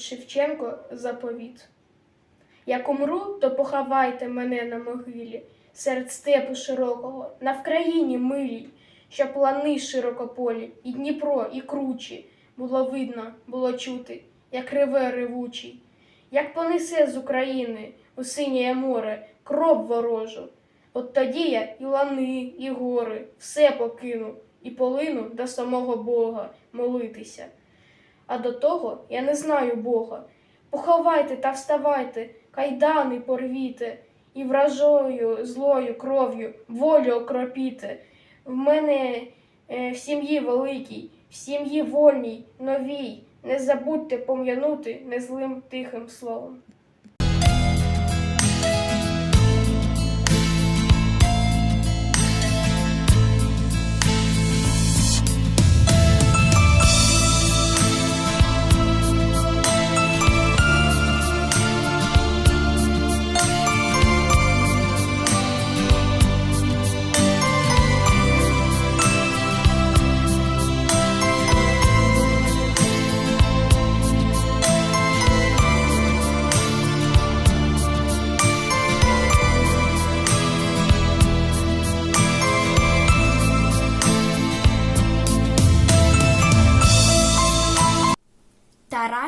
Шевченко заповіт. Як умру, то поховайте мене на могилі, серед степу широкого, на Вкраїні милій, щоб лани широкополі, і Дніпро, і кручі, було видно, було чути, як реве ревучий, як понесе з України у синє море кров ворожу. От тоді я і лани, і гори, все покину, і полину до самого Бога молитися. А до того я не знаю Бога. Поховайте та вставайте, кайдани порвіте, і вражою злою кров'ю волю окропіте. В мене е, в сім'ї великій, в сім'ї вольній, новій. Не забудьте пом'янути незлим тихим словом.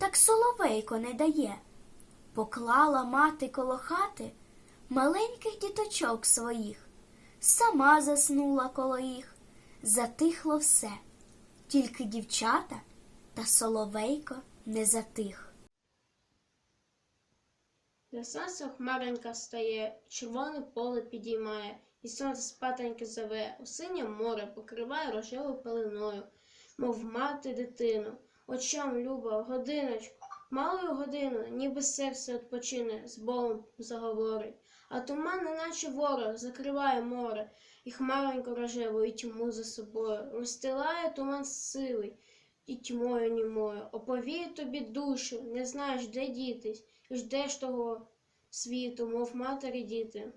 так соловейко не дає. Поклала мати коло хати маленьких діточок своїх, сама заснула коло їх, затихло все, тільки дівчата та соловейко не затих. За сонцем хмаренька стає, червоне поле підіймає, і сонце спатеньки зове, у синє море покриває рожевою пеленою, мов мати дитину. Очам люба, годиночку, малою годину, ніби серце відпочине, з Богом заговорить. А туман, неначе ворог, закриває море, і хмароньку рожеву, і тьму за собою. Розстилає туман сивий, і тьмою німою. Оповіє тобі душу, не знаєш, де дітись, і ждеш того світу, мов матері діти.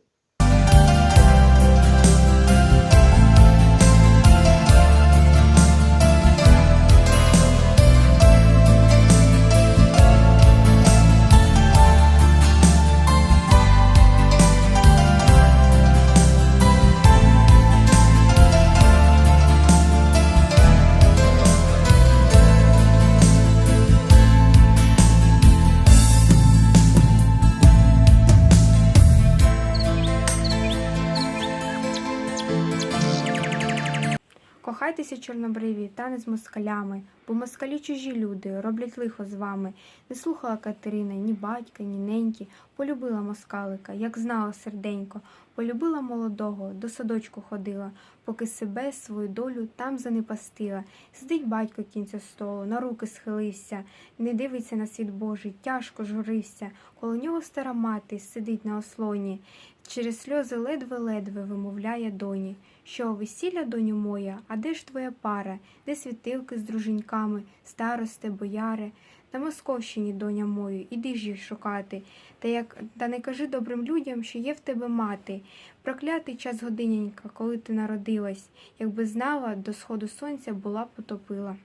Кохайтеся, чорнобриві, та не з москалями, бо москалі чужі люди, роблять лихо з вами. Не слухала Катерина ні батька, ні неньки, полюбила москалика, як знала серденько, полюбила молодого, до садочку ходила, поки себе, свою долю там занепастила. Сидить батько кінця столу, на руки схилився, не дивиться на світ Божий, тяжко журився. Коло нього стара мати сидить на ослоні, через сльози ледве-ледве вимовляє доні. Що, весілля, доню моя, а де ж твоя пара, де світилки з друженьками, старости, бояри? На Московщині, доня мою, іди ж їх шукати. Та як та не кажи добрим людям, що є в тебе мати. Проклятий час годиненька, коли ти народилась, якби знала, до сходу сонця була потопила.